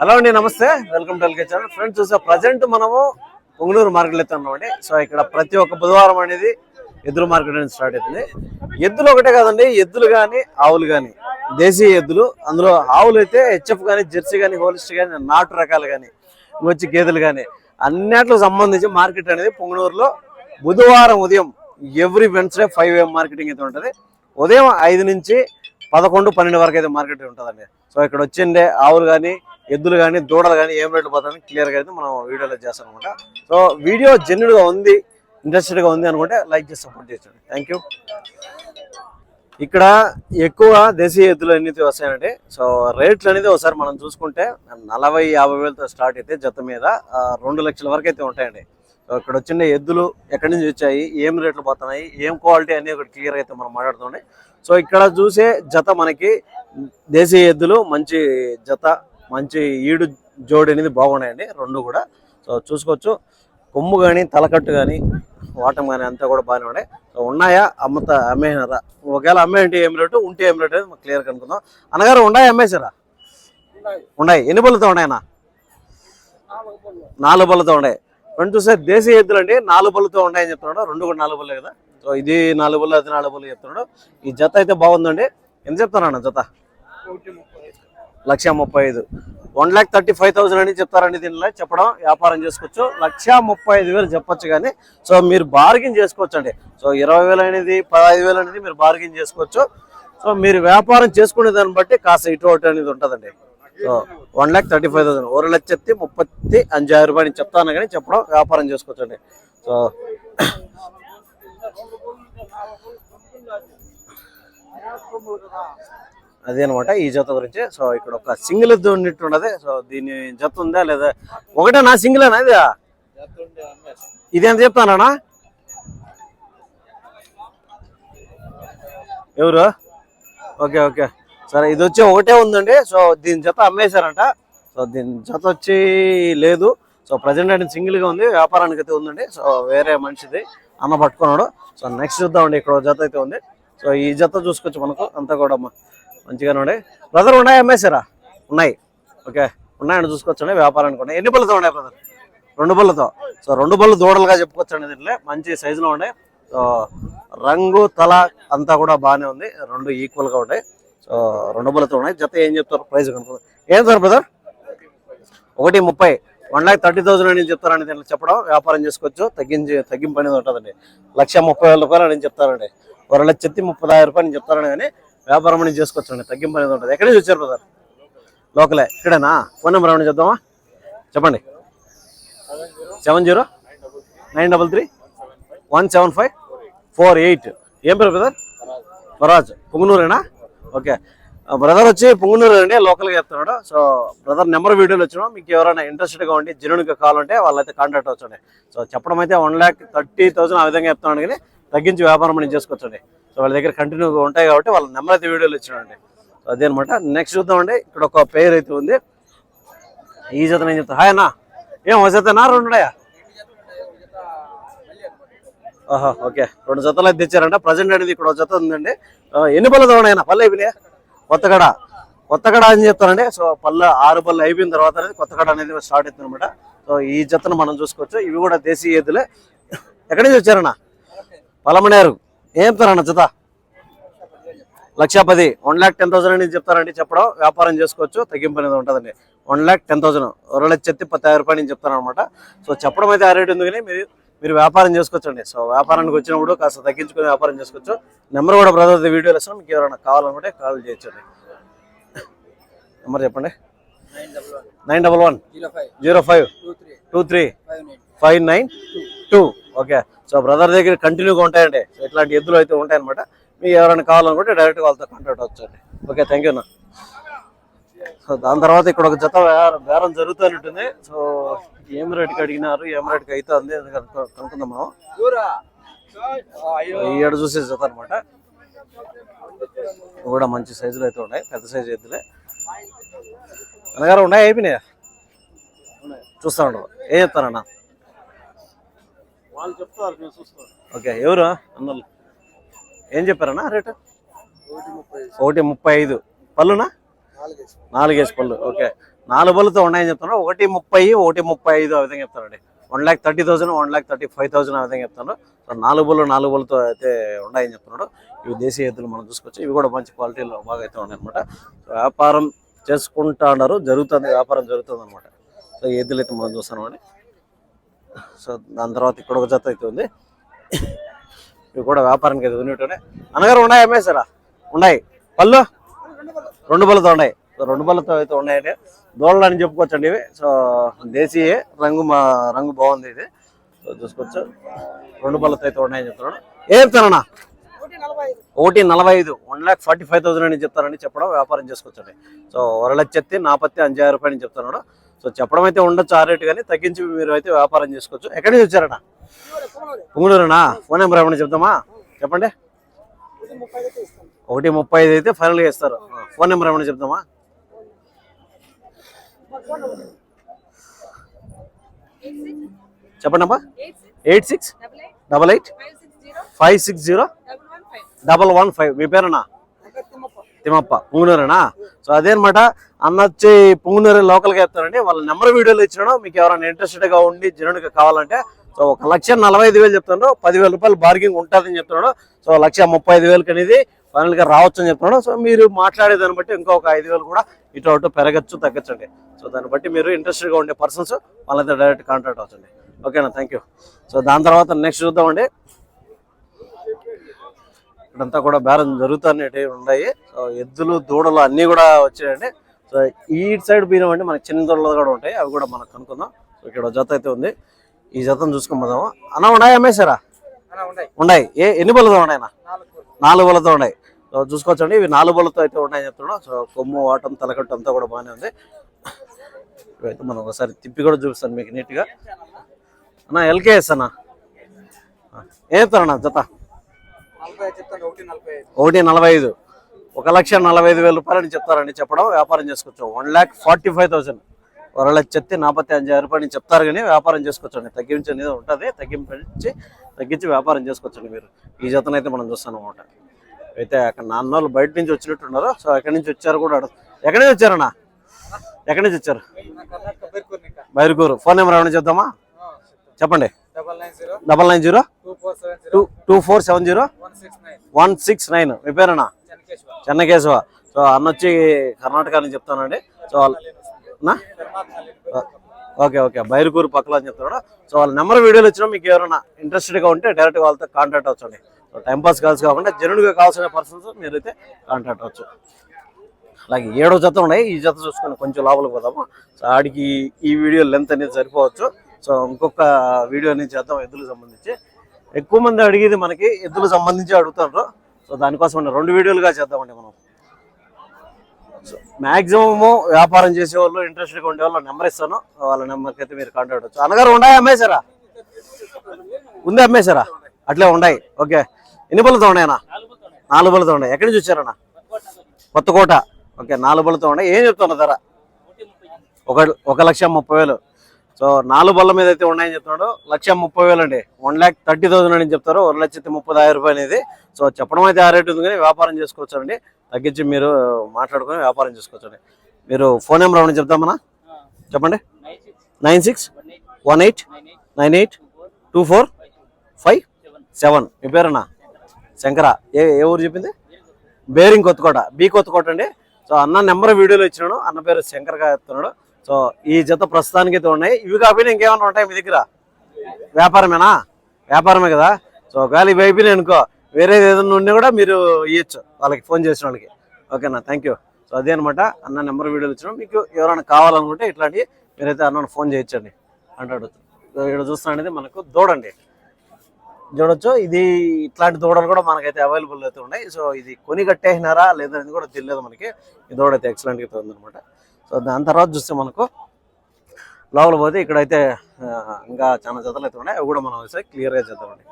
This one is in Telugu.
హలో అండి నమస్తే. Welcome to LK channel friends చూసే ప్రజెంట్ మనము పొంగనూరు మార్కెట్లో ఉన్నామండి సో ఇక్కడ ప్రతి ఒక్క బుధవారం అనేది ఎద్దుల మార్కెట్ అనేది స్టార్ట్ అవుతుంది. ఎద్దులు ఒకటే కాదండి ఎద్దులు కానీ ఆవులు కానీ దేశీయ ఎద్దులు అందులో ఆవులు అయితే హెచ్ఎఫ్ కానీ జెర్సీ కానీ హోలిస్ట్ కానీ నాటు రకాలు కానీ వచ్చి గేదెలు కానీ అన్నిటికి సంబంధించి మార్కెట్ అనేది పొంగునూరులో బుధవారం ఉదయం every Wednesday five AM marketing అయితే ఉంటుంది. ఉదయం ఐదు నుంచి పదకొండు పన్నెండు వరకు అయితే మార్కెట్ ఉంటుందండి. సో ఇక్కడ వచ్చిండే ఆవులు కానీ ఎద్దులు కానీ దూడలు కానీ ఏం రేట్లు పోతాయని క్లియర్గా అయితే మనం వీడియోలో చేస్తాం అనమాట సో వీడియో జెన్యున్గా ఉంది ఇంట్రెస్టెడ్గా ఉంది అనుకుంటే లైక్ చేసి సపోర్ట్ చేయండి. థ్యాంక్ యూ ఇక్కడ ఎక్కువ దేశీయ ఎద్దులు ఎన్ని వస్తాయండి సో రేట్లు అనేది ఒకసారి మనం చూసుకుంటే నలభై యాభై వేలతో స్టార్ట్ అయితే జత మీద రెండు లక్షల వరకు అయితే ఉంటాయండి. ఇక్కడ వచ్చిన ఎద్దులు ఎక్కడి నుంచి వచ్చాయి ఏం రేట్లు పోతున్నాయి ఏం క్వాలిటీ అనేది ఒకటి క్లియర్ అయితే మనం మాట్లాడుతుండే సో ఇక్కడ చూసే జత మనకి దేశీయ ఎద్దులు మంచి జత మంచి ఈడు జోడి అనేది బాగున్నాయండి రెండు కూడా. సో చూసుకోవచ్చు. కొమ్ము కానీ తలకట్టు కానీ వాటం కానీ అంతా కూడా బాగానే ఉన్నాయి. సో ఉన్నాయా? అమ్మత అమ్మేనారా ఒకవేళ అమ్మేంటి ఏం రేటు? ఉంటే ఏం రేటు అనేది క్లియర్ కనుక్కుందాం. అన్నగారు ఉన్నాయి? అమ్మేశారా? ఉన్నాయి. ఎన్ని బళ్ళతో ఉన్నాయన్నా? నాలుగు బళ్ళతో ఉన్నాయి. రెండు సార్ దేశీయ ఎద్దులు అండి. నాలుగు పళ్ళుతో ఉన్నాయని చెప్తున్నాడు. రెండు కూడా నాలుగు బళ్ళే కదా. సో ఇది నాలుగు పళ్ళు అది నాలుగు పళ్ళు చెప్తున్నాడు. ఈ జత అయితే బాగుందండి. ఎంత చెప్తానన్న జత? లక్ష ముప్పై ఐదు. One lakh thirty five thousand అని చెప్తారండి దీనిలో. చెప్పడం వ్యాపారం చేసుకోవచ్చు. లక్ష ముప్పై ఐదు వేలు చెప్పొచ్చు కానీ సో మీరు బార్గెన్ చేసుకోవచ్చు అండి సో ఇరవై వేలు అనేది పదహైదు వేలు అనేది మీరు బార్గెన్ చేసుకోవచ్చు. సో మీరు వ్యాపారం చేసుకునే దాన్ని బట్టి కాస్త ఇటు అటు అనేది ఉంటుందండి. One lakh thirty five thousand ఒక లక్షത്തി ముప్పత్తి అంజాయిరం రూపాయలు నేను చెప్తాను కానీ చెప్పడం వ్యాపారం చేసుకోవచ్చండి. సో అదే అనమాట ఈ జత గురించి. సో ఇక్కడ ఒక సింగిల్ ఎద్దు ఉన్నట్టు సో దీని జత ఉందా లేదా? ఒకటే నా సింగిల్ ఇది? ఇది ఎంత చెప్తానా ఎవరు? Okay okay. సరే ఇది వచ్చి ఒకటే ఉందండి. సో దీని జత అమ్మేశారంట. సో దీని జత వచ్చి లేదు. సో ప్రజెంట్ అంటే సింగిల్గా ఉంది. వ్యాపారానికి అయితే ఉందండి. సో వేరే మనిషిది. అన్న పట్టుకున్నాడు. సో నెక్స్ట్ చూద్దామండి. ఇక్కడ జత అయితే ఉంది. సో ఈ జత చూసుకోవచ్చు మనకు. అంతా కూడా మంచిగానే ఉన్నాయి బ్రదర్ ఉన్నాయి? అమ్మేశారా? ఉన్నాయి. ఓకే. ఉన్నాయని చూసుకోవచ్చండి. వ్యాపారానికి ఉన్నాయి. ఎన్ని బళ్ళతో ఉన్నాయి బ్రదర్ రెండు బళ్ళతో. సో రెండు బళ్ళు దూడలుగా చెప్పుకోవచ్చండి దీంట్లో. మంచి సైజులో ఉన్నాయి. సో రంగు తల అంతా కూడా బాగానే ఉంది. రెండు ఈక్వల్గా సో రెండు బళ్ళతో ఉన్నాయి. జత ఏం చెప్తారు? ప్రైస్ కనుక్కుందాం. ఏం సార్ బ్రదర్? ఒకటి ముప్పై. వన్ ల్యాక్ థర్టీ థౌసండ్ అని చెప్తారని దీంట్లో చెప్పడం వ్యాపారం చేసుకోవచ్చు. తగ్గించి తగ్గింపు అనేది ఉంటుందండి. లక్ష ముప్పై వేల రూపాయలు అని చెప్తారండి. ఒక లక్ష ఎత్తి ముప్పై ఆరు రూపాయలు చెప్తారని కానీ వ్యాపారం అనేది చేసుకోవచ్చు అండి తగ్గింపు అనేది ఉంటుంది. ఎక్కడే చూసారు బ్రదర్? లోకలే. ఇక్కడేనా? ఫోన్ నెంబర్ ఏమైనా చెప్దామా చెప్పండి. Seven zero nine double three one seven five four eight. ఏం పేరు బ్రదర్? స్వరాజ్ పుంగనూరేనా ఓకే. బ్రదర్ వచ్చి పుంగనూరు అండి లోకల్గా చెప్తున్నాడు. సో బ్రదర్ నెంబర్ వీడియోలు వచ్చినా మీకు ఎవరైనా ఇంట్రెస్టెడ్గా ఉండి జెన్యున్గా ఉంటే వాళ్ళైతే కాంటాక్ట్ అవ్వచ్చండి. సో చెప్పడం అయితే వన్ ల్యాక్ థర్టీ థౌసండ్ ఆ విధంగా చెప్తున్నాడు కానీ తగ్గించి వ్యాపారం అనేది చేసుకోవచ్చండి. సో వాళ్ళ దగ్గర కంటిన్యూగా ఉంటాయి కాబట్టి వాళ్ళ నెంబర్ అయితే వీడియోలు ఇచ్చినాడండి. సో అదేనమాట నెక్స్ట్ చూద్దామండి. ఇక్కడ ఒక పేరు అయితే ఉంది. ఈ జత నేను చెప్తాను హాయ్ అన్న. ఏం ఒక జతనా? రెండు ఆహా ఓకే. రెండు జతలు అయితే తెచ్చారంట. ప్రజెంట్ అనేది ఇక్కడ జత ఉందండి. ఎన్ని పళ్ళ ఉన్నాయన్న పళ్ళు అయిపోయినాయా? కొత్తగడ. కొత్తగడ అని చెప్తారండి. సో పళ్ళ ఆరు పళ్ళు అయిపోయిన తర్వాత అనేది కొత్తగడ అనేది స్టార్ట్ అవుతుంది అనమాట సో ఈ జతను మనం చూసుకోవచ్చు. ఇవి కూడా దేశీయ ఎద్దులే. ఎక్కడి నుంచి వచ్చారన్న? పలమనేరు. ఏం చెప్తారన్న జత? లక్ష పది వన్ ల్యాక్ టెన్ థౌసండ్ అనేది చెప్తారండి. చెప్పడం వ్యాపారం చేసుకోవచ్చు. తగ్గింపు అనేది ఉంటుందండి. One lakh ten thousand. ఒక లక్ష ఎత్తి పది రూపాయలు నేను చెప్తాను అనమాట సో చెప్పడం అయితే ఆ రేట్ ఉంది కానీ మీరు మీరు వ్యాపారం చేసుకోవచ్చండి. సో వ్యాపారానికి వచ్చినప్పుడు కాస్త తగ్గించుకొని వ్యాపారం చేసుకోవచ్చు. నెంబర్ కూడా బ్రదర్ వీడియోలు ఇస్తాం మీకు ఎవరైనా కావాలనుకుంటే కాల్ చేయొచ్చండి. నెంబర్ చెప్పండి. Nine double one. Zero five. Two three. Five nine. Two. Okay. So brother దగ్గర కంటిన్యూగా ఉంటాయండి. ఇట్లాంటి ఎద్దులు అయితే ఉంటాయన్నమాట. మీకు ఎవరైనా కావాలనుకుంటే డైరెక్ట్ వాళ్ళతో కాంటాక్ట్ అవ్వచ్చండి ఓకే థ్యాంక్ యూ అన్న. సో దాని తర్వాత ఇక్కడ ఒక జత బేరం జరుగుతున్నట్టుంది సో ఏం రేటుకి అడిగినారు ఏం రేటుకి అయితే అంది అది కనుక్కో- కనుక్కుందాం మనం. ఈ ఏడు చూసే జత అనమాట కూడా మంచి సైజులు అయితే ఉన్నాయి పెద్ద సైజు ఎద్దులే అనగారు ఉన్నాయి అయిపోయినాయా? చూస్తా ఉండవు ఏం చెప్తారన్న? వాళ్ళు చెప్తారు నేను చూస్తాను ఓకే ఎవరు? అన్నలు. ఏం చెప్పారన్నా రేటు? ఒకటి ముప్పై ఒకటి ముప్పై ఐదు. పళ్ళునా? నాలుగేసి పళ్ళు. ఓకే. నాలుగు పళ్ళుతో ఉన్నాయని చెప్తున్నారు. ఒకటి ముప్పై ఒకటి ముప్పై ఐదు ఆ విధంగా చెప్తారండి one lakh thirty thousand one lakh thirty five thousand ఆ విధంగా చెప్తున్నారు. సో నాలుగు బళ్ళు నాలుగు బళ్ళతో అయితే ఉన్నాయని చెప్తున్నాడు. ఇవి దేశీయ ఎద్దులు మనం చూసుకోవచ్చు. ఇవి కూడా మంచి క్వాలిటీలో బాగా అయితే ఉన్నాయి అనమాట వ్యాపారం చేసుకుంటా జరుగుతుంది వ్యాపారం జరుగుతుంది అనమాట సో ఎద్దులు అయితే మనం చూస్తున్నామండి సో దాని తర్వాత ఇక్కడ ఒక జత అయితే ఉంది. ఇవి కూడా వ్యాపారానికి అయితే ఉన్నట్టునే అనగారు ఉన్నాయి అమ్మేశారా? ఉన్నాయి. పళ్ళు? రెండు బళ్ళతో ఉన్నాయి. సో రెండు బళ్ళతో అయితే ఉన్నాయండి. దోళ్ళు అని చెప్పుకోవచ్చండి ఇవి. సో దేశీయ. రంగు మా రంగు బాగుంది ఇది. సో చూసుకోవచ్చు. రెండు బళ్ళతో అయితే ఉన్నాయని చెప్తున్నాడు. ఏం చెప్తానన్నా ఒకటి నలభై ఐదు. One lakh forty five thousand అని చెప్తారని చెప్పడం వ్యాపారం చేసుకోవచ్చండి. సో వరలచ్చెత్తి నాపత్తి అంజాయిరం రూపాయలు అని చెప్తున్నాడు. సో చెప్పడం అయితే ఉండొచ్చు ఆ రేటు కానీ తగ్గించి మీరు అయితే వ్యాపారం చేసుకోవచ్చు. ఎక్కడి నుంచి వచ్చారన్నా? పుంగునూరునా ఫోన్ నెంబర్ ఏమన్నా చెప్తామా? చెప్పండి. ఒకటి ముప్పై ఐదు అయితే ఫైనల్గా ఇస్తారు. ఫోన్ నెంబర్ ఏమైనా చెప్తామా? చెప్పండి అమ్మా. Eight six double eight five six zero double one five మీ పేరేనా? తిమ్మప్ప. పుంగునూరేనా? సో అదేనమాట అన్న వచ్చి పుంగునూరు లోకల్గా చెప్తారండి. వాళ్ళ నెంబర్ వీడియోలు ఇచ్చినా మీకు ఎవరైనా ఇంట్రెస్టెడ్గా ఉండి జనుడిగా కావాలంటే సో ఒక లక్ష నలభై ఐదు వేలు చెప్తున్నాడు పదివేల రూపాయలు బార్గింగ్ ఉంటుందని చెప్తున్నాడు సో లక్ష ముప్పై ఐదు వేలకి అనేది ఫైనల్గా రావచ్చు అని చెప్తున్నాడు సో మీరు మాట్లాడే దాన్ని బట్టి ఇంకొక ఐదు వేలు కూడా ఇటు అటు పెరగచ్చు తగ్గచ్చండి. సో దాన్ని బట్టి మీరు ఇంట్రెస్టెడ్గా ఉండే పర్సన్స్ వాళ్ళతో డైరెక్ట్ కాంటాక్ట్ అవ్వచ్చండి. ఓకేనా థ్యాంక్ యూ సో దాని తర్వాత నెక్స్ట్ చూద్దామండి. ఇక్కడంతా కూడా బేరం జరుగుతున్నవి ఉన్నాయి. సో ఎద్దులు దూడలు అన్నీ కూడా వచ్చాయండి. సో ఈ సైడ్ అంటే మనకి చిన్న దూడలు కూడా ఉంటాయి. అవి కూడా మనకు కనుక్కుందాం. సో ఇక్కడ జత అయితే ఉంది. ఈ జతను చూసుకుందాము అన్న ఉన్నాయి అమ్మేశారా? ఉన్నాయి. ఏ ఎన్ని బలతో ఉన్నాయి అన్న? నాలుగు బలతో ఉన్నాయి. చూసుకోవచ్చండి. ఇవి నాలుగు బలతో అయితే ఉన్నాయని చెప్తున్నాడు. సో కొమ్ము వాటం తలకట్టు అంతా కూడా బాగానే ఉంది. ఇవైతే మనం ఒకసారి తిప్పి కూడా చూపిస్తాను మీకు నీట్గా. అన్న ఎల్కేఎస్ అన్న? ఏ చెప్తారన్న జత? ఒకటి నలభై ఐదు. ఒక లక్ష నలభై ఐదు వేల రూపాయలని చెప్తారని చెప్పడం వ్యాపారం చేసుకోవచ్చు one lakh forty five thousand. ఒక చెత్తి చెప్తే నాపత్తి అഞ്ചు రూపాయలు చెప్తారు కానీ వ్యాపారం చేసుకోవచ్చండి తగ్గించి అనేది ఉంటుంది. తగ్గించి తగ్గించి వ్యాపారం చేసుకోవచ్చండి మీరు. ఈ జతనైతే మనం చూస్తాం అనమాట అయితే అక్కడ నాన్న వాళ్ళు బయట నుంచి వచ్చినట్టున్నారు. సో ఎక్కడి నుంచి వచ్చారు కూడా ఎక్కడి నుంచి వచ్చారన్నా? ఎక్కడి నుంచి వచ్చారు? బైరుకూరు. ఫోన్ నెంబర్ ఏమైనా చెప్దామా? చెప్పండి. Double nine zero two four seven two zero four seven zero one six nine. మీ పేరేనా? చెన్నకేశవ. సో అన్న వచ్చి కర్ణాటక అని చెప్తానండి. సో వాళ్ళ నా? Okay okay. బైరుకూరు పక్కల అని చెప్తున్నాడు సో వాళ్ళ నెంబర్ వీడియోలు వచ్చినా మీకు ఎవరైనా ఇంట్రెస్టెడ్గా ఉంటే డైరెక్ట్గా వాళ్ళతో కాంటాక్ట్ అవ్వచ్చండి టైంపాస్ కాల్స్ కాకుండా జెన్యున్గా కావాల్సిన పర్సన్స్ మీరైతే కాంటాక్ట్ అవ్వచ్చు. అలాగే ఏడో జత ఉన్నాయి. ఈ జత చూసుకొని కొంచెం లోపలికి పోదాము. సో ఆడికి ఈ వీడియో లెంత్ అనేది సరిపోవచ్చు. సో ఇంకొక వీడియో అనేది చేద్దాం ఎద్దులకు సంబంధించి. ఎక్కువ మంది అడిగేది మనకి ఎద్దులకు సంబంధించి అడుగుతారు. సో దానికోసం రెండు వీడియోలుగా చేద్దామండి మనం. సో మ్యాక్సిమము వ్యాపారం చేసే వాళ్ళు ఇంట్రెస్ట్గా ఉండే వాళ్ళు నెంబర్ ఇస్తాను. వాళ్ళ నెంబర్కి అయితే మీరు కాంటాక్ట్ అవ్వచ్చు. అనగారు ఉన్నాయి అమ్మేశారా? ఉంది అమ్మేశారా? అట్లే ఉన్నాయి ఓకే ఎన్ని బలతో ఉన్నాయన్నా నాలుగు బలతో ఉన్నాయి ఎక్కడి నుంచి వచ్చారన్నా? కొత్తకోట. ఓకే నాలుగు బలతో ఉన్నాయి ఏం చెప్తున్నా ధర? ఒక ఒక లక్ష ముప్పై వేలు. సో నాలుగు బల్ల మీద అయితే ఉన్నాయని చెప్తున్నాడు. లక్ష ముప్పై వేలు అండి. వన్ ల్యాక్ థర్టీ థౌసండ్ అని చెప్తారు. ఒక లక్ష ముప్పై ఐదు రూపాయలు ఇది సో చెప్పడం అయితే ఆ రేటు ఉంది కానీ వ్యాపారం చేసుకోవచ్చు అండి తగ్గించి మీరు మాట్లాడుకొని వ్యాపారం చేసుకోవచ్చు అండి మీరు ఫోన్ నెంబర్ ఏమైనా చెప్తామన్నా? చెప్పండి. Nine six. One eight. Nine eight. Two four. Five. Seven. మీ పేరన్నా? శంకర ఏ ఏ ఊరు చెప్పింది? బేరింగ్ కొత్తకోట బి కొత్తకోట అండి. సో అన్న నెంబర్ వీడియోలో ఇచ్చినాడు. అన్న పేరు శంకర్గా చెప్తున్నాడు. సో ఈ జత ప్రస్తుతానికి అయితే ఉన్నాయి. ఇవి కాకపోయినా ఇంకేమైనా ఉంటాయి మీ దగ్గర? వ్యాపారమేనా? వ్యాపారమే కదా. సో ఒకవేళ ఇవి అయిపోయినాయి అనుకో. వేరేది ఏదైనా ఉన్నా కూడా మీరు ఇవ్వచ్చు వాళ్ళకి ఫోన్ చేసిన వాళ్ళకి. ఓకేనా? Thank you. సో అదే అనమాట అన్న నెంబర్ వీడియోలు ఇచ్చినాం మీకు ఎవరైనా కావాలనుకుంటే ఇట్లాంటివి మీరైతే అన్న ఫోన్ చేయొచ్చండి అంటాడు. సో ఇక్కడ చూస్తున్నది మనకు దూడండి. చూడొచ్చు. ఇది ఇట్లాంటి దూడలు కూడా మనకైతే అవైలబుల్ అయితే ఉన్నాయి. సో ఇది కొని కట్టేసినారా లేదనేది కూడా తెలియదు మనకి. ఈ దూడ అయితే ఎక్సలెంట్గా అయితే ఉందన్నమాట సో దాని తర్వాత చూస్తే మనకు లోపల పోతే ఇక్కడైతే ఇంకా చాలా జతలు అయితే ఉన్నాయి. అవి కూడా మనం క్లియర్గా చేద్దామండి.